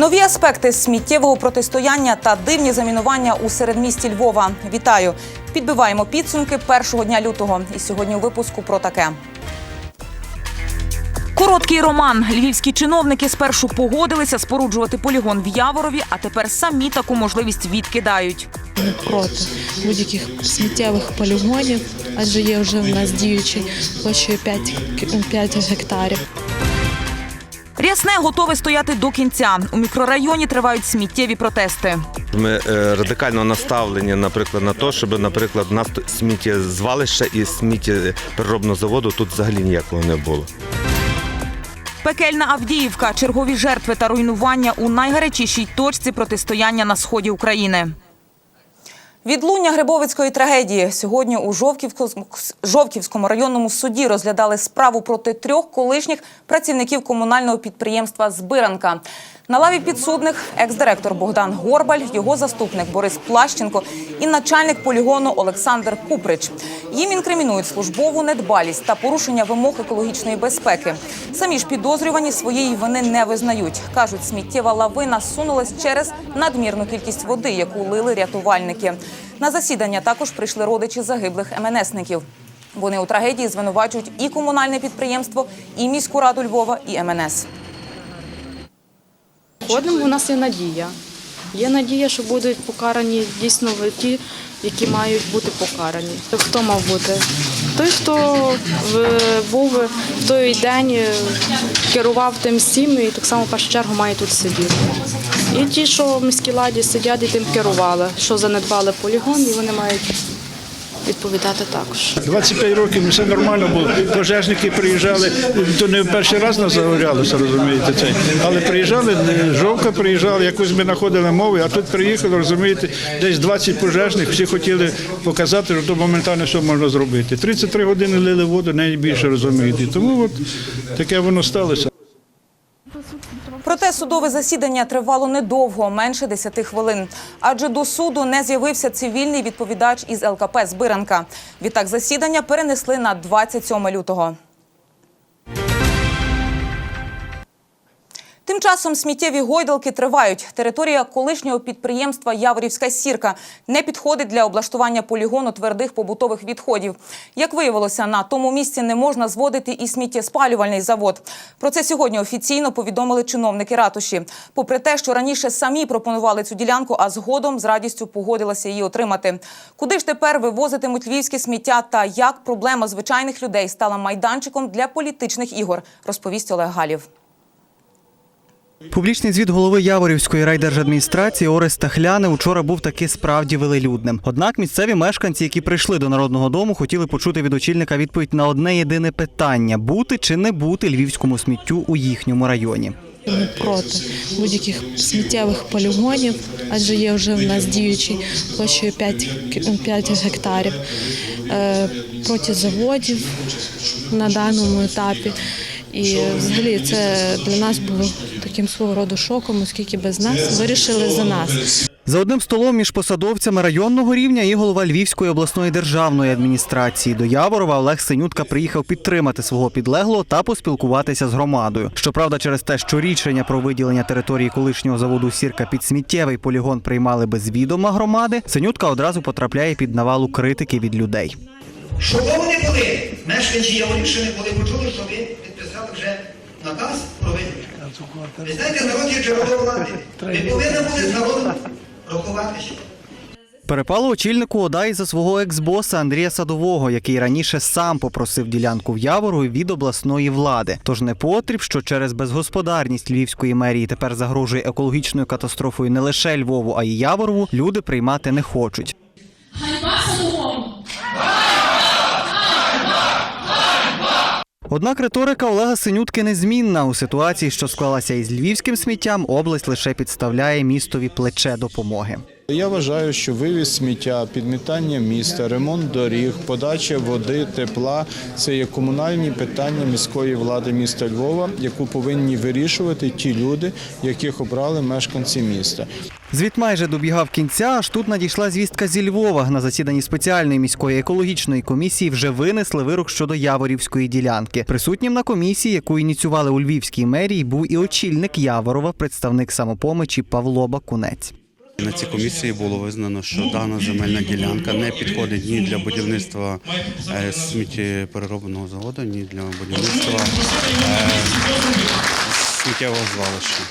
Нові аспекти сміттєвого протистояння та дивні замінування у середмісті Львова. Вітаю! Підбиваємо підсумки першого дня лютого. І сьогодні у випуску про таке. Короткий роман. Львівські чиновники спершу погодилися споруджувати полігон в Яворові, а тепер самі таку можливість відкидають. Ми проти будь-яких сміттєвих полігонів, адже є вже в нас діючий площею 5, кі- 5 гектарів. Рясне готове стояти до кінця. У мікрорайоні тривають сміттєві протести. Ми е, радикально наставлені, наприклад, на те, щоб, наприклад, у нас тут сміттєзвалища і сміттєпереробного заводу тут взагалі ніякого не було. Пекельна Авдіївка, чергові жертви та руйнування у найгарячішій точці протистояння на сході України. Відлуння Грибовицької трагедії сьогодні у Жовківському, районному суді розглядали справу проти трьох колишніх працівників комунального підприємства Збиранка. На лаві підсудних екс-директор Богдан Горбаль, його заступник Борис Плащенко і начальник полігону Олександр Куприч. Їм інкримінують службову недбалість та порушення вимог екологічної безпеки. Самі ж підозрювані своєї вини не визнають. кажуть, сміттєва лавина сунулась через надмірну кількість води, яку лили рятувальники. На засідання також прийшли родичі загиблих МНСників. Вони у трагедії звинувачують і комунальне підприємство, і міську раду Львова, і МНС. Ходимо, у нас є надія. Є надія, що будуть покарані дійсно ті, які мають бути покарані. Хто мав бути? Той, хто був в той день, е, керував тим всім і так само в першу чергу має тут сидіти. І ті, що в міській ладі сидять і тим керували, що занедбали полігон, і вони мають відповідати також. 25 років все нормально було. Пожежники приїжджали, то не перший раз нас загорялося, розумієте, це. Але приїжджали, жовка приїжджали, якусь ми знаходили мову, а тут приїхали, розумієте, десь 20 пожежних, всі хотіли показати, що то моментально все можна зробити. 33 години лили воду, найбільше розумієте. Тому от таке воно сталося. Проте судове засідання тривало недовго, менше 10 хвилин. Адже до суду не з'явився цивільний відповідач із ЛКП Збиранка. Відтак засідання перенесли на 27 лютого. Часом сміттєві гойдалки тривають. Територія колишнього підприємства Яворівська сірка не підходить для облаштування полігону твердих побутових відходів. Як виявилося, на тому місці не можна зводити і сміттєспалювальний завод. Про це сьогодні офіційно повідомили чиновники ратуші. Попри те, що раніше самі пропонували цю ділянку, а згодом з радістю погодилися її отримати. Куди ж тепер вивозитимуть львівське сміття та як проблема звичайних людей стала майданчиком для політичних ігор, розповість Олег Галів. Публічний звіт голови Яворівської райдержадміністрації Ореста Хляни учора був таки справді велелюдним. Однак місцеві мешканці, які прийшли до народного дому, хотіли почути від очільника відповідь на одне єдине питання: бути чи не бути львівському сміттю у їхньому районі. Ми проти будь-яких сміттєвих полігонів, адже є вже в нас діючий площею 5, кі- 5 гектарів. Е, Проти заводів на даному етапі. І взагалі це для нас було таким свого роду шоком, оскільки без нас вирішили за нас. За одним столом між посадовцями районного рівня і голова Львівської обласної державної адміністрації до Яворова Олег Синютка приїхав підтримати свого підлеглого та поспілкуватися з громадою. Щоправда, через те, що рішення про виділення території колишнього заводу Сірка під сміттєвий полігон приймали без відома громади, Синютка одразу потрапляє під навалу критики від людей. Що вони були? Мешканці Яворівщини, коли почули, що ви підписали вже наказ про виділення. Ви знаєте, народ є джерело влади. Ви повинні були з народом рахуватися. Перепало очільнику ОДА і за свого екс-боса Андрія Садового, який раніше сам попросив ділянку в Явору від обласної влади. Тож не потріб, що через безгосподарність львівської мерії тепер загрожує екологічною катастрофою не лише Львову, а й Яворову. Люди приймати не хочуть. Однак риторика Олега Синютки незмінна. У ситуації, що склалася із львівським сміттям, область лише підставляє містові плече допомоги. Я вважаю, що вивіз сміття, підмітання міста, ремонт доріг, подача води, тепла це є комунальні питання міської влади міста Львова, яку повинні вирішувати ті люди, яких обрали мешканці міста. Звіт майже добігав кінця, аж тут надійшла звістка зі Львова. На засіданні спеціальної міської екологічної комісії вже винесли вирок щодо Яворівської ділянки. Присутнім на комісії, яку ініціювали у Львівській мерії, був і очільник Яворова, представник самопомочі Павло Бакунець. На цій комісії було визнано, що дана земельна ділянка не підходить ні для будівництва е, сміттєпереробного заводу, ні для будівництва е, сміттєвого звалища.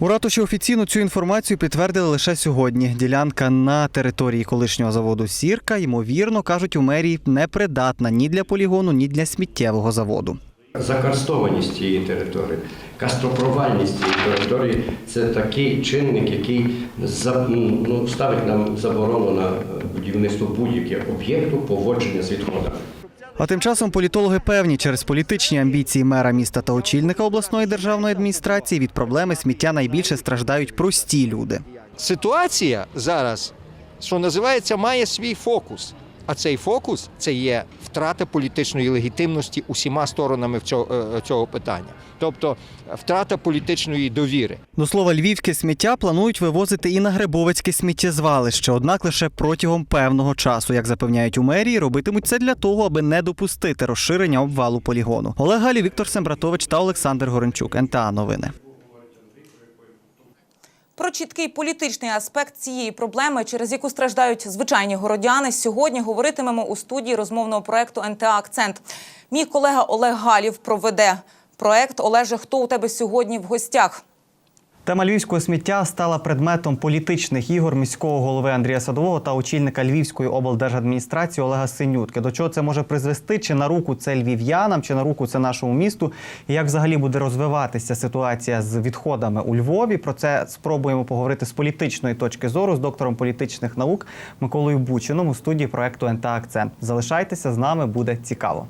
У ратуші офіційно цю інформацію підтвердили лише сьогодні. Ділянка на території колишнього заводу Сірка, ймовірно, кажуть у мерії, непридатна ні для полігону, ні для сміттєвого заводу. Закарстованість цієї території, кастропровальність цієї території це такий чинник, який за- ну, ставить нам заборону на будівництво будь-якого об'єкту поводження з відходами. А тим часом політологи певні, через політичні амбіції мера міста та очільника обласної державної адміністрації від проблеми сміття найбільше страждають прості люди. ситуація зараз, що називається, має свій фокус. А цей фокус це є втрата політичної легітимності усіма сторонами цього, е, цього питання, тобто втрата політичної довіри. До слова, львівське сміття планують вивозити і на Грибовицьке сміттєзвалище, однак лише протягом певного часу, як запевняють у мерії, робитимуть це для того, аби не допустити розширення обвалу полігону. Олег Галі, Віктор Сембратович та Олександр Горенчук. НТА Новини. Про чіткий політичний аспект цієї проблеми, через яку страждають звичайні городяни, сьогодні говоритимемо у студії розмовного проекту НТА Акцент. Мій колега Олег Галів проведе проект. Олеже, хто у тебе сьогодні в гостях? Тема львівського сміття стала предметом політичних ігор міського голови Андрія Садового та очільника Львівської облдержадміністрації Олега Синютки. До чого це може призвести? Чи на руку це львів'янам, чи на руку це нашому місту? І як взагалі буде розвиватися ситуація з відходами у Львові? Про це спробуємо поговорити з політичної точки зору з доктором політичних наук Миколою Бучином у студії проекту НТА Акцент. Залишайтеся з нами, буде цікаво.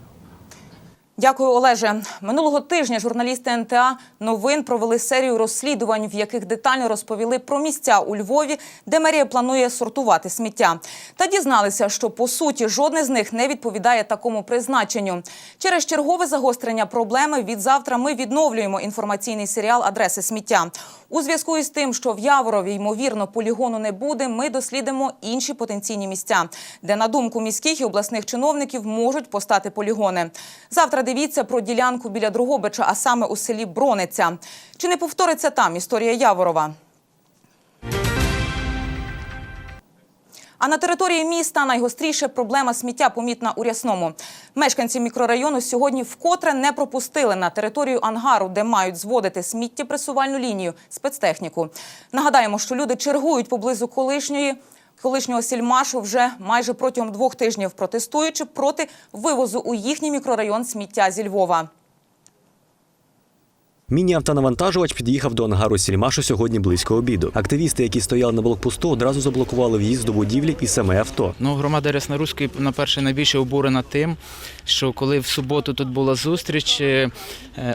Дякую, Олеже. Минулого тижня журналісти НТА новин провели серію розслідувань, в яких детально розповіли про місця у Львові, де мерія планує сортувати сміття. Та дізналися, що по суті жодне з них не відповідає такому призначенню. Через чергове загострення проблеми від завтра ми відновлюємо інформаційний серіал Адреси сміття. У зв'язку із тим, що в Яворові ймовірно полігону не буде, ми дослідимо інші потенційні місця, де на думку міських і обласних чиновників можуть постати полігони. Завтра дивіться про ділянку біля Другобича, а саме у селі Брониця. Чи не повториться там історія Яворова? А на території міста найгостріша проблема сміття помітна у Рясному. Мешканці мікрорайону сьогодні вкотре не пропустили на територію ангару, де мають зводити сміттєпресувальну лінію спецтехніку. Нагадаємо, що люди чергують поблизу колишньої. Колишнього сільмашу вже майже протягом двох тижнів протестуючи проти вивозу у їхній мікрорайон сміття зі Львова. Міні-автонавантажувач під'їхав до ангару Сільмашу сьогодні близько обіду. Активісти, які стояли на блокпосту, одразу заблокували в'їзд до будівлі і саме авто. Ну, громада Рясноруської, на перше, найбільше обурена тим, що коли в суботу тут була зустріч, е,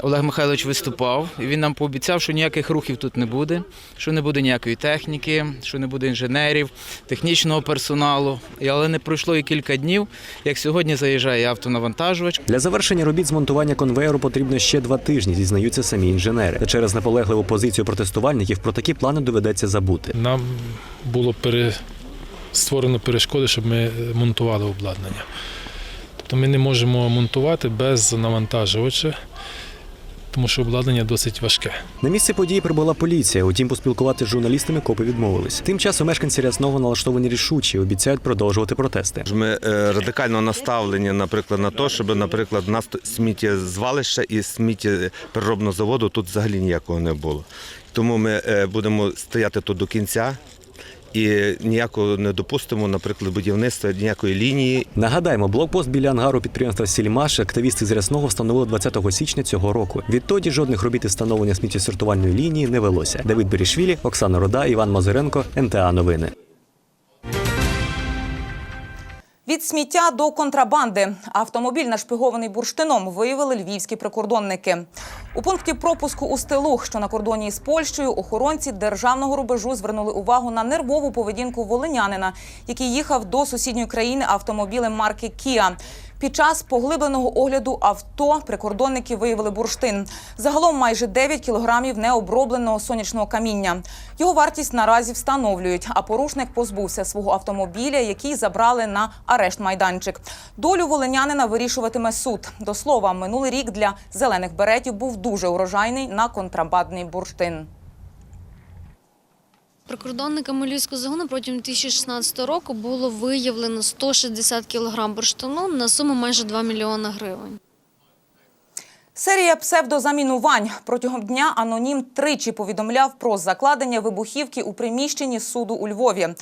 Олег Михайлович виступав, і він нам пообіцяв, що ніяких рухів тут не буде, що не буде ніякої техніки, що не буде інженерів, технічного персоналу. І- Але не пройшло і кілька днів, як сьогодні заїжджає автонавантажувач. Для завершення робіт змонтування конвеєру потрібно ще два тижні, зізнаються самі інженери. Та через наполегливу позицію протестувальників про такі плани доведеться забути. Нам було пере... створено перешкоди, щоб ми монтували обладнання. Тобто ми не можемо монтувати без навантажувача, тому що обладнання досить важке. На місце події прибула поліція. Утім, поспілкувати з журналістами копи відмовились. Тим часом мешканці Рясного налаштовані рішучі, обіцяють продовжувати протести. Ми е, радикально наставлені, наприклад, на те, щоб, наприклад, нас сміттєзвалища і сміттєпереробного заводу тут взагалі ніякого не було. Тому ми е, будемо стояти тут до кінця. І ніякого не допустимо, наприклад, будівництва ніякої лінії. Нагадаємо, блокпост біля ангару підприємства Сільмаш активісти з Рясного встановили 20 січня цього року. Відтоді жодних робіт із встановлення сміттєсортувальної лінії не велося. Давид Берішвілі, Оксана Рода, Іван Мазуренко, НТА Новини. Від сміття до контрабанди автомобіль, нашпигований бурштином, виявили львівські прикордонники. У пункті пропуску у Стелух, що на кордоні з Польщею, охоронці державного рубежу звернули увагу на нервову поведінку волинянина, який їхав до сусідньої країни автомобілем марки Кіа. Під час поглибленого огляду авто прикордонники виявили бурштин. Загалом майже 9 кілограмів необробленого сонячного каміння. Його вартість наразі встановлюють, а порушник позбувся свого автомобіля, який забрали на арешт майданчик. Долю волинянина вирішуватиме суд. До слова, минулий рік для зелених беретів був дуже урожайний на контрабандний бурштин. Прикордонниками Львівського загону протягом 2016 року було виявлено 160 кг бурштину на суму майже 2 мільйони гривень. Серія псевдозамінувань протягом дня анонім тричі повідомляв про закладення вибухівки у приміщенні суду у Львові.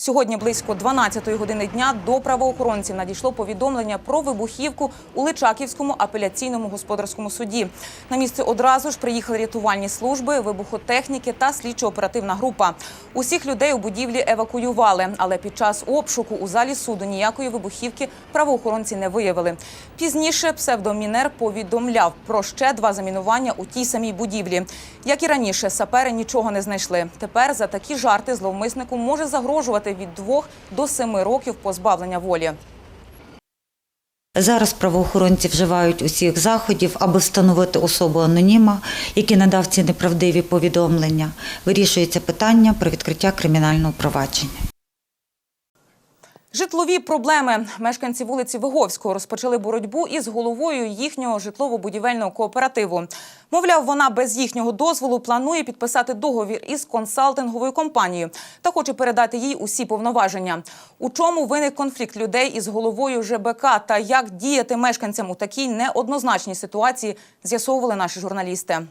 Сьогодні близько 12-ї години дня до правоохоронців надійшло повідомлення про вибухівку у Личаківському апеляційному господарському суді. На місце одразу ж приїхали рятувальні служби, вибухотехніки та слідчо-оперативна група. Усіх людей у будівлі евакуювали, але під час обшуку у залі суду ніякої вибухівки правоохоронці не виявили. Пізніше псевдомінер повідомляв про ще два замінування у тій самій будівлі. Як і раніше, сапери нічого не знайшли. Тепер за такі жарти зловмиснику може загрожувати від двох до семи років позбавлення волі. Зараз правоохоронці вживають усіх заходів, аби встановити особу аноніма, який надав ці неправдиві повідомлення. Вирішується питання про відкриття кримінального провадження. Житлові проблеми. Мешканці вулиці Виговського розпочали боротьбу із головою їхнього житлово-будівельного кооперативу. Мовляв, вона без їхнього дозволу планує підписати договір із консалтинговою компанією та хоче передати їй усі повноваження. У чому виник конфлікт людей із головою ЖБК та як діяти мешканцям у такій неоднозначній ситуації, з'ясовували наші журналісти.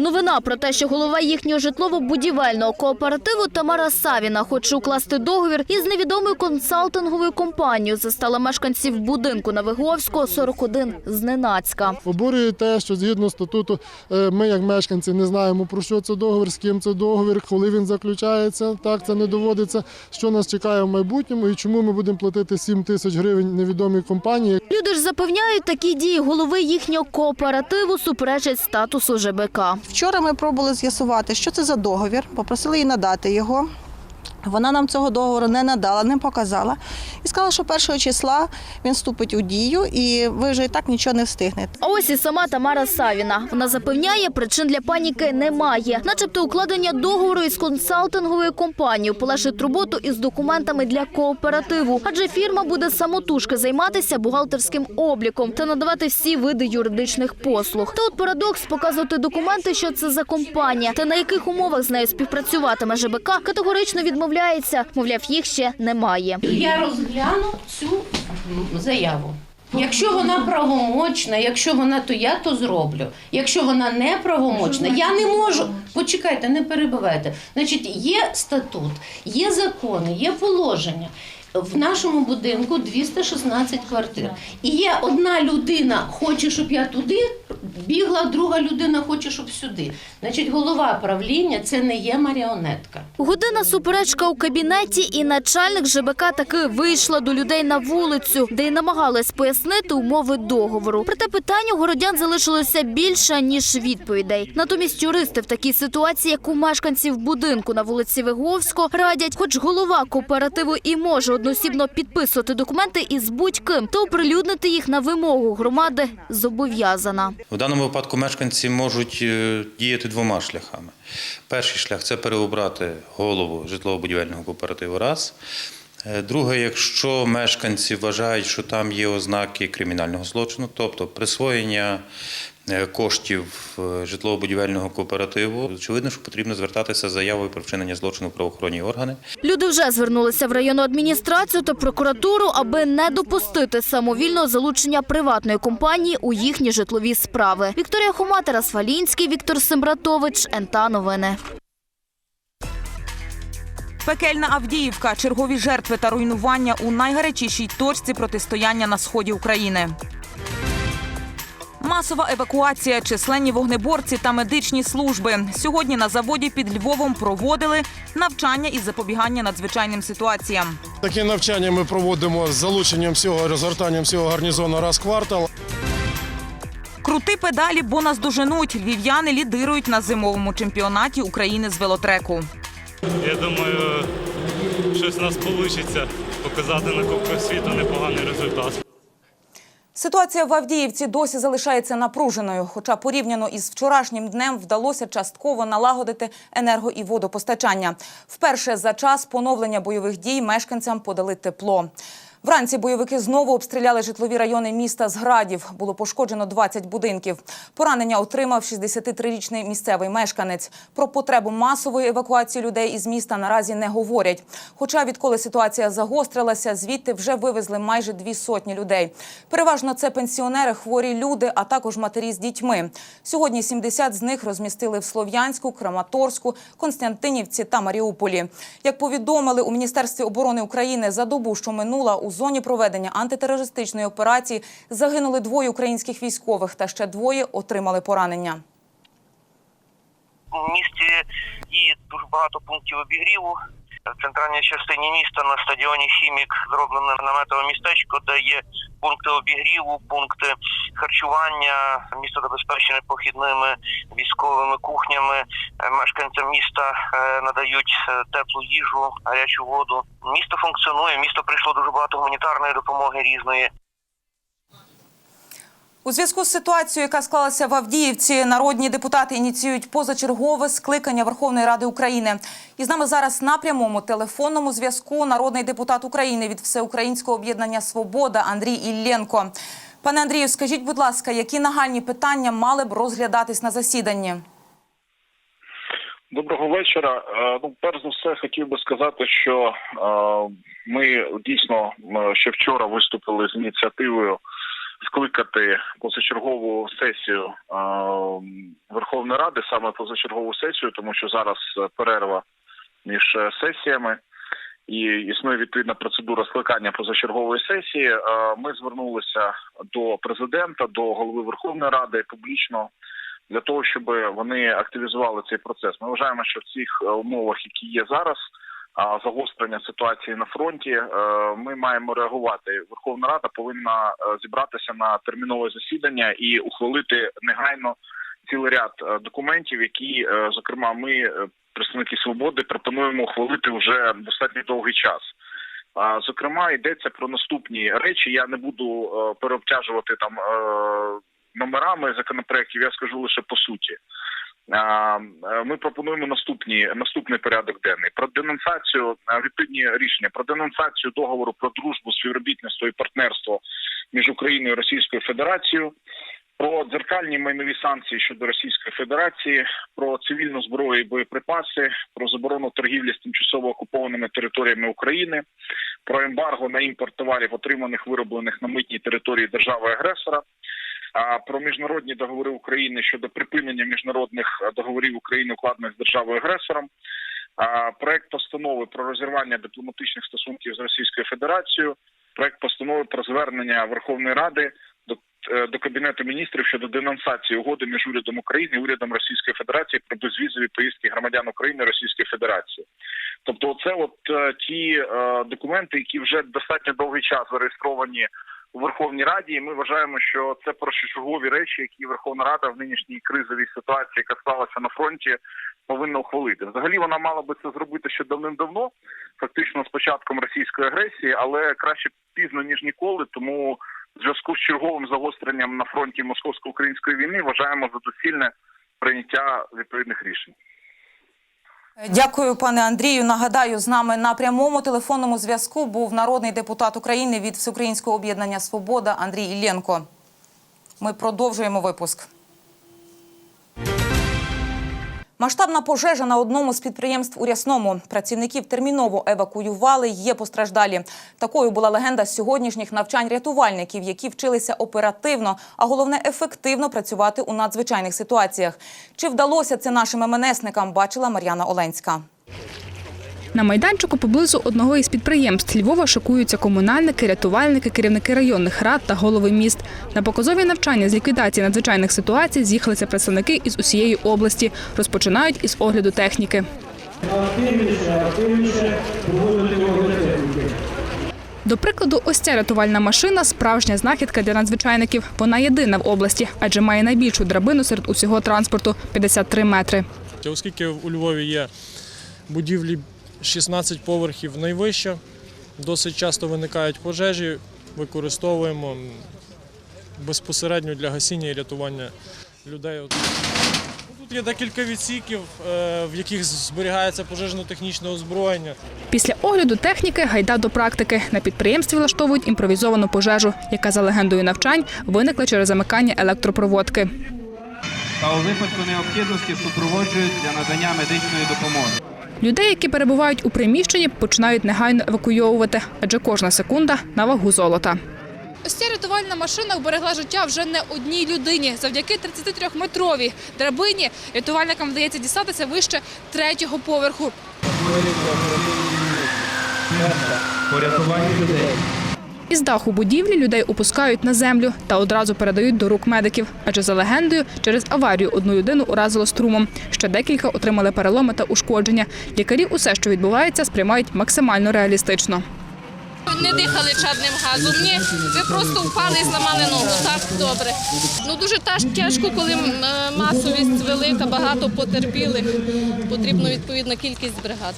Новина про те, що голова їхнього житлово-будівельного кооперативу Тамара Савіна хоче укласти договір із невідомою консалтинговою компанією, застала мешканців будинку на Виговського 41 зненацька. Обурює те, що згідно статуту е, ми, як мешканці, не знаємо про що це договір, з ким це договір, коли він заключається. Так це не доводиться. Що нас чекає в майбутньому і чому ми будемо платити 7 тисяч гривень невідомій компанії. Люди ж запевняють, такі дії голови їхнього кооперативу суперечать статусу ЖБК. Вчора ми пробували з'ясувати, що це за договір, попросили її надати його. Вона нам цього договору не надала, не показала і сказала, що першого числа він вступить у дію, і ви вже і так нічого не встигнете. А ось і сама Тамара Савіна. Вона запевняє, причин для паніки немає. Начебто укладення договору із консалтинговою компанією полегшить роботу із документами для кооперативу, адже фірма буде самотужки займатися бухгалтерським обліком та надавати всі види юридичних послуг. Та от парадокс показувати документи, що це за компанія, та на яких умовах з нею співпрацюватиме ЖБК, категорично відмовляється. Мовляв, їх ще немає. Я розгляну цю заяву. Якщо вона правомочна, якщо вона, то я то зроблю. Якщо вона не правомочна, я не можу. Почекайте, не перебивайте. Значить, є статут, є закони, є положення. В нашому будинку 216 квартир. І є одна людина хоче, щоб я туди бігла, друга людина хоче, щоб сюди. Значить, голова правління це не є маріонетка. Година суперечка у кабінеті, і начальник ЖБК таки вийшла до людей на вулицю, де й намагалась пояснити умови договору. Проте питань у городян залишилося більше ніж відповідей. Натомість юристи в такій ситуації, як у мешканців будинку на вулиці Виговського, радять, хоч голова кооперативу і може одноосібно підписувати документи із будь-ким, то оприлюднити їх на вимогу громади зобов'язана. В даному випадку мешканці можуть е, діяти двома шляхами. Перший шлях це переобрати голову житлово-будівельного кооперативу раз. Е, Друге, якщо мешканці вважають, що там є ознаки кримінального злочину, тобто присвоєння е, коштів е, житлово-будівельного кооперативу, очевидно, що потрібно звертатися з заявою про вчинення злочину в правоохоронні органи. Люди вже звернулися в районну адміністрацію та прокуратуру, аби не допустити самовільного залучення приватної компанії у їхні житлові справи. Вікторія Хома, Тарас Фалінський, Віктор Сембратович, НТА Новини. Пекельна Авдіївка, чергові жертви та руйнування у найгарячішій точці протистояння на сході України. Масова евакуація, численні вогнеборці та медичні служби. Сьогодні на заводі під Львовом проводили навчання із запобігання надзвичайним ситуаціям. Такі навчання ми проводимо з залученням всього розгортанням всього гарнізону раз квартал. Крути педалі, бо нас доженуть. Львів'яни лідирують на зимовому чемпіонаті України з велотреку. Я думаю, щось у нас вийде показати на Кубку світу непоганий результат. Ситуація в Авдіївці досі залишається напруженою. Хоча порівняно із вчорашнім днем вдалося частково налагодити енерго і водопостачання. Вперше за час поновлення бойових дій мешканцям подали тепло. Вранці бойовики знову обстріляли житлові райони міста з градів. Було пошкоджено 20 будинків. Поранення отримав 63-річний місцевий мешканець. Про потребу масової евакуації людей із міста наразі не говорять. Хоча відколи ситуація загострилася, звідти вже вивезли майже дві сотні людей. Переважно це пенсіонери, хворі люди, а також матері з дітьми. Сьогодні 70 з них розмістили в Слов'янську, Краматорську, Константинівці та Маріуполі. Як повідомили у Міністерстві оборони України за добу, що минула у зоні проведення антитерористичної операції, загинули двоє українських військових та ще двоє отримали поранення. У місті є дуже багато пунктів обігріву. В центральній частині міста на стадіоні Хімік зроблено наметове містечко, де є пункти обігріву, пункти харчування. Місто забезпечене похідними військовими кухнями. Е, Мешканцям міста е, надають е, теплу їжу, гарячу воду. Місто функціонує. Місто прийшло дуже багато гуманітарної допомоги різної. У зв'язку з ситуацією, яка склалася в Авдіївці, народні депутати ініціюють позачергове скликання Верховної Ради України. І з нами зараз на прямому телефонному зв'язку народний депутат України від Всеукраїнського об'єднання Свобода Андрій Ілленко. Пане Андрію, скажіть, будь ласка, які нагальні питання мали б розглядатись на засіданні? Доброго вечора. Е, Ну, перш за все, хотів би сказати, що е, ми дійсно е, ще вчора виступили з ініціативою скликати позачергову сесію е, Верховної Ради, саме позачергову сесію, тому що зараз перерва між сесіями. І існує відповідна процедура скликання позачергової сесії. Е, Ми звернулися до президента, до голови Верховної Ради публічно для того, щоб вони активізували цей процес. Ми вважаємо, що в цих е, умовах, які є зараз, загострення ситуації на фронті, е, ми маємо реагувати. Верховна Рада повинна е, зібратися на термінове засідання і ухвалити негайно цілий ряд е, документів, які, зокрема, ми, представники свободи, пропонуємо ухвалити вже достатньо довгий час. Зокрема, йдеться про наступні речі. Я не буду переобтяжувати там номерами законопроєктів, я скажу лише по суті. Е, Ми пропонуємо наступні наступний порядок денний. Про денонсацію е, відповідні рішення. Про денонсацію договору про дружбу, співробітництво і партнерство між Україною і Російською Федерацією. Про дзеркальні майнові санкції щодо Російської Федерації, про цивільну зброю і боєприпаси, про заборону торгівлі з тимчасово окупованими територіями України, про ембарго на імпорт товарів, отриманих вироблених на митній території держави-агресора, а, про міжнародні договори України щодо припинення міжнародних е, договорів України, укладених з державою-агресором, проект постанови про розірвання дипломатичних стосунків з Російською Федерацією, проект постанови про звернення Верховної Ради до, е, до Кабінету міністрів щодо денонсації угоди між урядом України і урядом Російської Федерації про безвізові поїздки громадян України Російської Федерації. Тобто, це от е, ті е, документи, які вже достатньо довгий час зареєстровані у Верховній Раді. І ми вважаємо, що це першочергові речі, які Верховна Рада в нинішній кризовій ситуації, яка сталася на фронті, повинна ухвалити. Взагалі вона мала би це зробити ще давним-давно, фактично з початком російської агресії, але краще пізно ніж ніколи. Тому в зв'язку з черговим загостренням на фронті московсько-української війни вважаємо за доцільне прийняття відповідних рішень. Дякую, пане Андрію. Нагадаю, з нами на прямому телефонному зв'язку був народний депутат України від Всеукраїнського об'єднання Свобода Андрій Іллєнко. Ми продовжуємо випуск. Масштабна пожежа на одному з підприємств у Рясному. Працівників терміново евакуювали. Є постраждалі. Такою була легенда сьогоднішніх навчань рятувальників, які вчилися оперативно, а головне ефективно працювати у надзвичайних ситуаціях. Чи вдалося це нашим МНСникам, бачила Мар'яна Оленська. На майданчику поблизу одного із підприємств Львова шикуються комунальники, рятувальники, керівники районних рад та голови міст. На показові навчання з ліквідації надзвичайних ситуацій з'їхалися представники із усієї області. Розпочинають із огляду техніки. До прикладу, ось ця рятувальна машина справжня знахідка для надзвичайників. Вона єдина в області, адже має найбільшу драбину серед усього транспорту 53 метри. Оскільки у Львові є будівлі 16 поверхів найвище, досить часто виникають пожежі, використовуємо безпосередньо для гасіння і рятування людей. Тут є декілька відсіків, е, в яких зберігається пожежно-технічне озброєння. Після огляду техніки гайда до практики. На підприємстві влаштовують імпровізовану пожежу, яка за легендою навчань виникла через замикання електропроводки. та у випадку необхідності супроводжують для надання медичної допомоги. Людей, які перебувають у приміщенні, починають негайно евакуйовувати, адже кожна секунда на вагу золота. Ось ця рятувальна машина вберегла життя вже не одній людині. Завдяки 33-метровій драбині рятувальникам вдається дістатися вище третього поверху. Порятування людей. Із даху будівлі людей опускають на землю та одразу передають до рук медиків. Адже за легендою, через аварію одну людину уразило струмом. Ще декілька отримали переломи та ушкодження. Лікарі усе, що відбувається, сприймають максимально реалістично. Не дихали чадним газом. Ні, ви просто впали і зламали ногу. Так, добре. Ну дуже тяжко, коли е, масовість велика, багато потерпілих. Потрібно відповідна кількість бригад.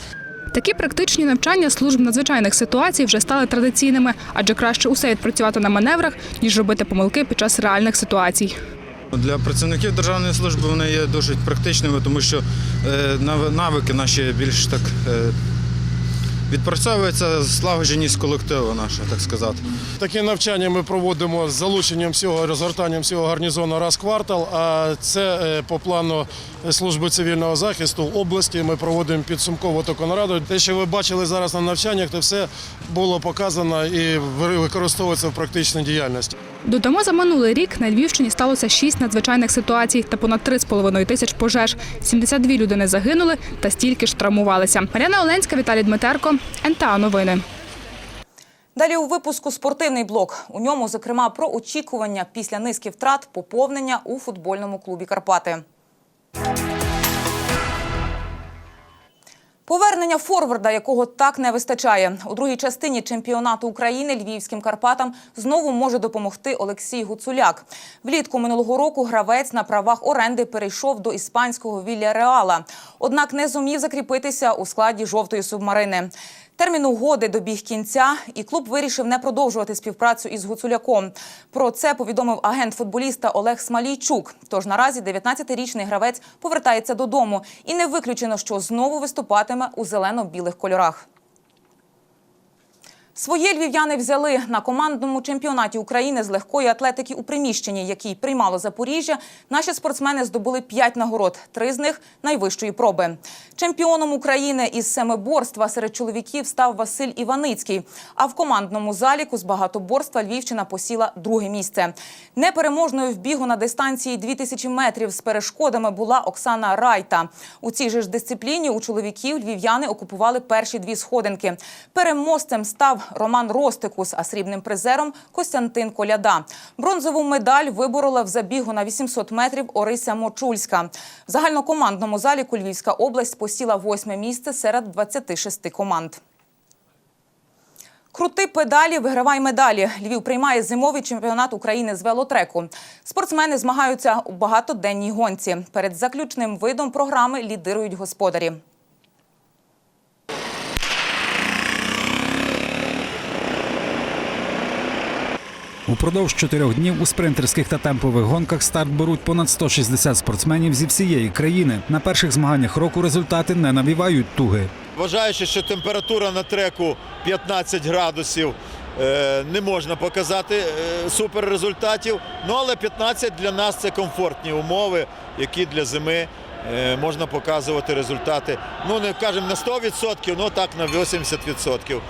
Такі практичні навчання служб надзвичайних ситуацій вже стали традиційними, адже краще усе відпрацювати на маневрах, ніж робити помилки під час реальних ситуацій. Для працівників державної служби вони є досить практичними, тому що е, навики наші більш так е, відпрацьовується злагодженість колективу наша, так сказати. Такі навчання ми проводимо з залученням всього розгортанням всього гарнізону раз в квартал. А це е, по плану служби цивільного захисту області. Ми проводимо підсумкову таку нараду. Те, що ви бачили зараз на навчаннях, це все було показано і використовується в практичній діяльності. Додамо, за минулий рік на Львівщині сталося шість надзвичайних ситуацій та понад 3,5 тисяч пожеж. 72 людини загинули та стільки ж травмувалися. Мар'яна Оленська, Віталій Дмитерко, НТА Новини. Далі у випуску спортивний блок. У ньому, зокрема, про очікування після низки втрат поповнення у футбольному клубі Карпати. Повернення форварда, якого так не вистачає. У другій частині чемпіонату України львівським Карпатам знову може допомогти Олексій Гуцуляк. Влітку минулого року гравець на правах оренди перейшов до іспанського Вільяреала. Однак не зумів закріпитися у складі жовтої субмарини. Термін угоди добіг кінця, і клуб вирішив не продовжувати співпрацю із Гуцуляком. Про це повідомив агент футболіста Олег Смалійчук. Тож наразі 19-річний гравець повертається додому, і не виключено, що знову виступатиме у зелено-білих кольорах. Своє львів'яни взяли на командному чемпіонаті України з легкої атлетики у приміщенні, який приймало Запоріжжя. Наші спортсмени здобули п'ять нагород, три з них найвищої проби. Чемпіоном України із семиборства серед чоловіків став Василь Іваницький. А в командному заліку з багатоборства Львівщина посіла друге місце. Непереможною в бігу на дистанції 2000 метрів з перешкодами була Оксана Райта. У цій же ж дисципліні у чоловіків львів'яни окупували перші дві сходинки. Переможцем став Роман Ростикус, а срібним призером Костянтин Коляда. Бронзову медаль виборола в забігу на 800 метрів Орися Мочульська. В загальнокомандному заліку Львівська область посіла восьме місце серед 26 команд. Крути педалі, вигравай медалі. Львів приймає зимовий чемпіонат України з велотреку. Спортсмени змагаються у багатоденній гонці. Перед заключним видом програми лідирують господарі. Упродовж чотирьох днів у спринтерських та темпових гонках старт беруть понад 160 спортсменів зі всієї країни. На перших змаганнях року результати не навівають туги. Вважаючи, що температура на треку 15 градусів, е, не можна показати е, супер результатів. Ну але 15 для нас це комфортні умови, які для зими е, можна показувати результати. Ну не кажемо на 100%, ну так на 80%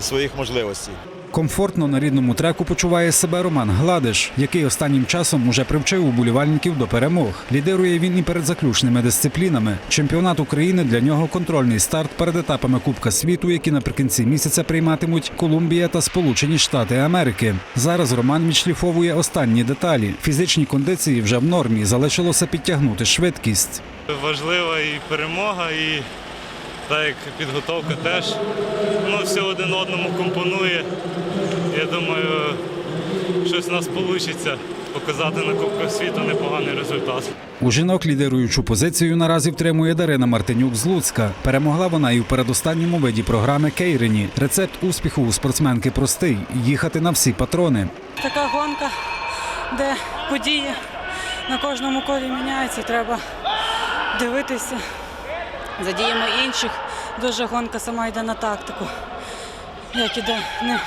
своїх можливостей. Комфортно на рідному треку почуває себе Роман Гладиш, який останнім часом уже привчив уболівальників до перемог. Лідирує він і перед заключними дисциплінами. Чемпіонат України для нього контрольний старт перед етапами Кубка світу, які наприкінці місяця прийматимуть Колумбія та Сполучені Штати Америки. Зараз Роман відшліфовує останні деталі. Фізичні кондиції вже в нормі. Залишилося підтягнути швидкість. Важлива і перемога, і так як підготовка теж. Ну, все один одному компонує. Я думаю, щось у нас вийде показати на Кубку світу непоганий результат. У жінок лідируючу позицію наразі втримує Дарина Мартинюк з Луцька. Перемогла вона і в передостанньому виді програми Кейрені. Рецепт успіху у спортсменки простий їхати на всі патрони. Така гонка, де події на кожному колі міняються, треба дивитися за діями інших. Дуже гонка сама йде на тактику. Як іде, не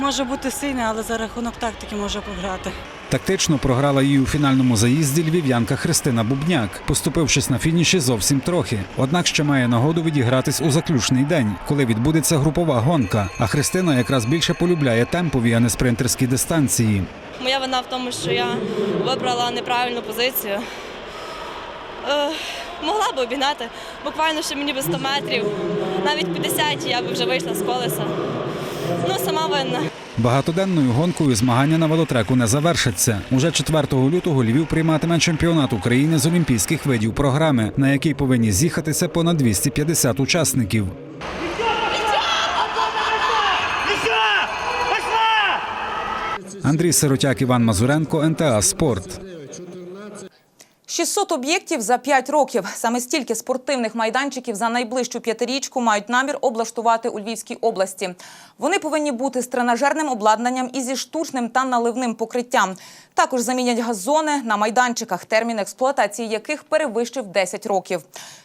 може бути сильна, але за рахунок тактики може пограти. Тактично програла їй у фінальному заїзді львів'янка Христина Бубняк, поступившись на фініші зовсім трохи. Однак ще має нагоду відігратись у заключний день, коли відбудеться групова гонка. А Христина якраз більше полюбляє темпові, а не спринтерські дистанції. Моя вина в тому, що я вибрала неправильну позицію. Могла б обігнати. Буквально ще мені би 100 метрів, навіть 50 я б вже вийшла з колеса. Ну, сама винна. Багатоденною гонкою змагання на велотреку не завершаться. Уже 4 лютого Львів прийматиме чемпіонат України з олімпійських видів програми, на який повинні з'їхатися понад 250 учасників. Андрій Сиротяк, Іван Мазуренко, НТА Спорт. 600 об'єктів за 5 років. Саме стільки спортивних майданчиків за найближчу п'ятирічку мають намір облаштувати у Львівській області. Вони повинні бути з тренажерним обладнанням і зі штучним та наливним покриттям. Також замінять газони на майданчиках, термін експлуатації яких перевищив 10 років.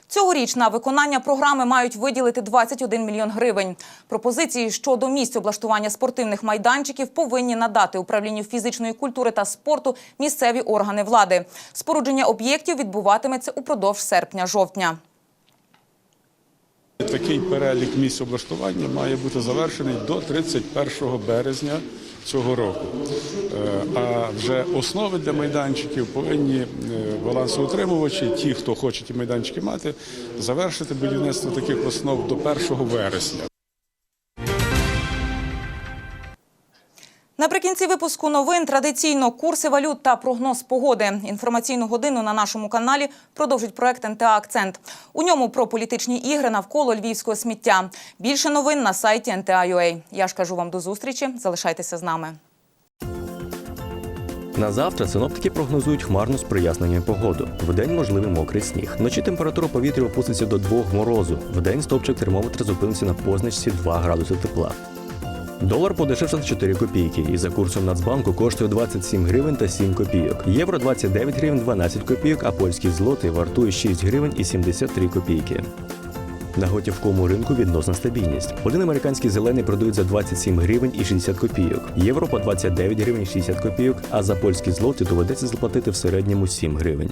Цьогоріч на виконання програми мають виділити 21 мільйон гривень. Пропозиції щодо місць облаштування спортивних майданчиків повинні надати управлінню фізичної культури та спорту місцеві органи влади. Спорудження об'єктів відбуватиметься упродовж серпня-жовтня. Такий перелік місць облаштування має бути завершений до 31 березня цього року. Е, А вже основи для майданчиків повинні е, балансоутримувачі, ті, хто хоче ті майданчики мати, завершити будівництво таких основ до 1 вересня. Наприкінці випуску новин традиційно курси валют та прогноз погоди. Інформаційну годину на нашому каналі продовжить проект НТА Акцент. У ньому про політичні ігри навколо львівського сміття. Більше новин на сайті NTA.ua. Я ж кажу вам до зустрічі. Залишайтеся з нами. На завтра синоптики прогнозують хмарну з проясненням погоду. Вдень можливий мокрий сніг. Вночі температура повітря опуститься до 2 морозу. Вдень стовпчик термометра зупиниться на позначці 2 градуси тепла. Долар подешевшав на 4 копійки і за курсом Нацбанку коштує 27 гривень та 7 копійок. Євро 29 гривень 12 копійок, а польський злотий вартує 6 гривень і 73 копійки. На готівковому ринку відносна стабільність. Один американський зелений продають за 27 гривень і 60 копійок. Євро по 29 гривень і 60 копійок, а за польський злотий доведеться заплатити в середньому 7 гривень.